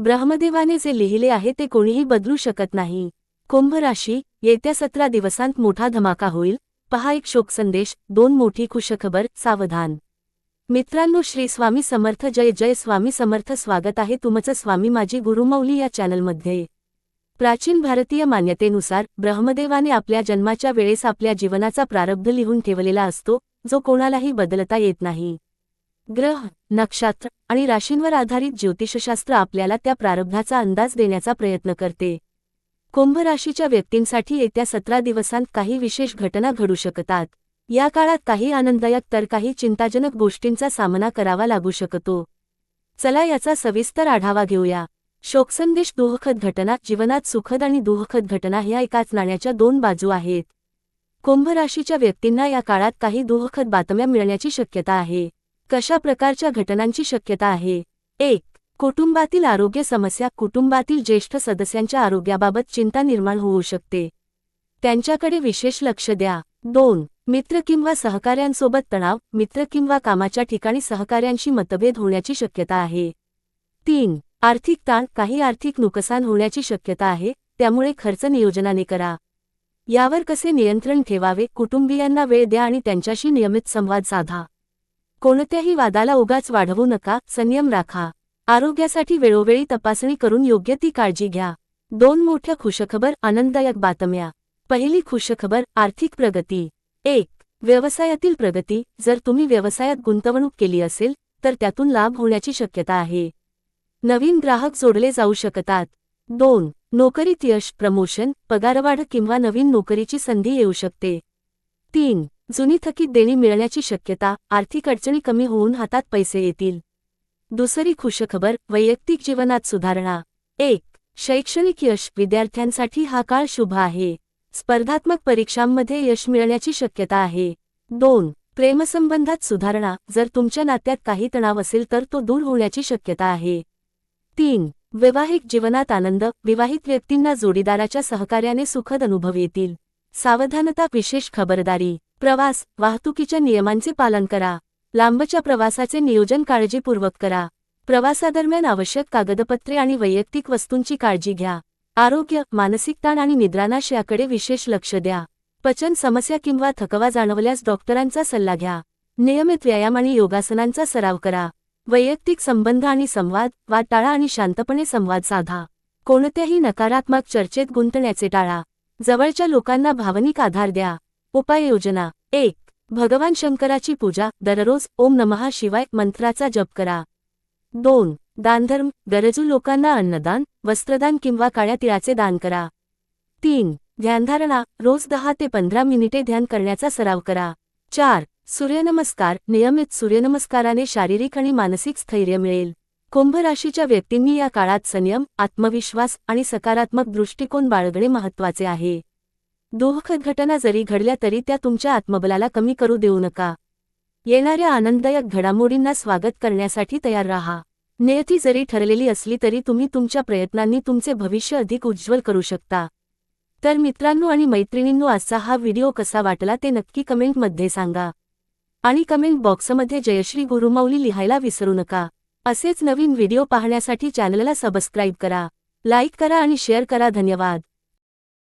ब्रह्मदेवाने जे लिहिले आहे ते कोणीही बदलू शकत नाही. कुंभ राशी येत्या सतरा दिवसांत मोठा धमाका होईल. पहा एक शोक संदेश दोन मोठी खुशखबर सावधान. मित्रांनो श्री स्वामी समर्थ जय जय स्वामी समर्थ स्वागत आहे तुमचं स्वामी माझी गुरुमौली या चॅनलमध्ये. प्राचीन भारतीय मान्यतेनुसार ब्रह्मदेवाने आपल्या जन्माच्या वेळेस आपल्या जीवनाचा प्रारब्ध लिहून ठेवलेला असतो जो कोणालाही बदलता येत नाही. ग्रह नक्षत्र आणि राशींवर आधारित ज्योतिषशास्त्र आपल्याला त्या प्रारब्धाचा अंदाज देण्याचा प्रयत्न करते. कुंभ राशीच्या व्यक्तींसाठी येत्या सतरा दिवसांत काही विशेष घटना घडू शकतात. या काळात काही आनंददायक तर काही चिंताजनक गोष्टींचा सामना करावा लागू शकतो. चला याचा सविस्तर आढावा घेऊया. शोकसंदेश दुःखद घटना जीवनात सुखद आणि दुःखद घटना ह्या एकाच नाण्याच्या दोन बाजू आहेत. कुंभ राशीच्या व्यक्तींना या काळात काही दुःखद बातम्या मिळण्याची शक्यता आहे. कशा प्रकारच्या घटनांची शक्यता आहे? एक कुटुंबातील आरोग्य समस्या कुटुंबातील ज्येष्ठ सदस्यांच्या आरोग्याबाबत चिंता निर्माण होऊ शकते. त्यांच्याकडे विशेष लक्ष द्या. दोन मित्र किंवा सहकाऱ्यांसोबत तणाव मित्र किंवा कामाच्या ठिकाणी सहकाऱ्यांशी मतभेद होण्याची शक्यता आहे. तीन आर्थिक ताण काही आर्थिक नुकसान होण्याची शक्यता आहे त्यामुळे खर्च नियोजनाने करा. यावर कसे नियंत्रण ठेवावे? कुटुंबियांना वेळ द्या आणि त्यांच्याशी नियमित संवाद साधा. कोणत्याही वादाला उगाच वाढवू नका संयम राखा. आरोग्यासाठी वेळोवेळी तपासणी करून योग्य ती काळजी घ्या. दोन मोठ्या खुशखबर आनंददायक बातम्या. पहिली खुशखबर आर्थिक प्रगती. एक व्यवसायातील प्रगती. जर तुम्ही व्यवसायात गुंतवणूक केली असेल तर त्यातून लाभ होण्याची शक्यता आहे. नवीन ग्राहक जोडले जाऊ शकतात. दोन नोकरीत यश प्रमोशन पगारवाढ किंवा नवीन नोकरीची संधी येऊ शकते. तीन जुनी थकीत देणी मिळण्याची शक्यता आर्थिक अडचणी कमी होऊन हातात पैसे येतील. दुसरी खुशखबर वैयक्तिक जीवनात सुधारणा. एक शैक्षणिक यश विद्यार्थ्यांसाठी हा काळ शुभ आहे. स्पर्धात्मक परीक्षांमध्ये यश मिळण्याची शक्यता आहे. दोन प्रेमसंबंधात सुधारणा जर तुमच्या नात्यात काही तणाव असेल तर तो दूर होण्याची शक्यता आहे. तीन वैवाहिक जीवनात आनंद विवाहित व्यक्तींना जोडीदाराच्या सहकार्याने सुखद अनुभव येतील. सावधानता विशेष खबरदारी. प्रवास वाहतुकीच्या नियमांचे पालन करा. लांबच्या प्रवासाचे नियोजन काळजीपूर्वक करा. प्रवासादरम्यान आवश्यक कागदपत्रे आणि वैयक्तिक वस्तूंची काळजी घ्या. आरोग्य मानसिक ताण आणि निद्रानाश याकडे विशेष लक्ष द्या. पचन समस्या किंवा थकवा जाणवल्यास डॉक्टरांचा सल्ला घ्या. नियमित व्यायाम आणि योगासनांचा सराव करा. वैयक्तिक संबंध आणि संवाद वाद टाळा आणि शांतपणे संवाद साधा. कोणत्याही नकारात्मक चर्चेत गुंतण्याचे टाळा. जवळच्या लोकांना भावनिक आधार द्या. उपाययोजना. एक भगवान शंकराची पूजा दररोज ओम नमहा शिवाय मंत्राचा जप करा. दोन दानधर्म गरजू लोकांना अन्नदान वस्त्रदान किंवा काळ्या तिळाचे दान करा. तीन ध्यानधारणा रोज दहा ते पंधरा मिनिटे ध्यान करण्याचा सराव करा. चार सूर्यनमस्कार नियमित सूर्यनमस्काराने शारीरिक आणि मानसिक स्थैर्य मिळेल. कुंभ राशीच्या व्यक्तींनी या काळात संयम आत्मविश्वास आणि सकारात्मक दृष्टिकोन बाळगणे महत्त्वाचे आहे. दुःखद घटना जरी घडल्या तरी त्या तुमच्या आत्मबलाला कमी करू देऊ नका. येणाऱ्या आनंददायक घडामोडींना स्वागत करण्यासाठी तयार राहा. नियती जरी ठरलेली असली तरी तुम्ही तुमच्या प्रयत्नांनी तुमचे भविष्य अधिक उज्ज्वल करू शकता. तर मित्रांनो आणि मैत्रिणींनो आजचा हा व्हिडिओ कसा वाटला ते नक्की कमेंटमध्ये सांगा. आणि कमेंट बॉक्समध्ये जयश्री गुरुमौली लिहायला विसरू नका. असेच नवीन व्हिडिओ पाहण्यासाठी चॅनलला सबस्क्राईब करा लाईक करा आणि शेअर करा. धन्यवाद.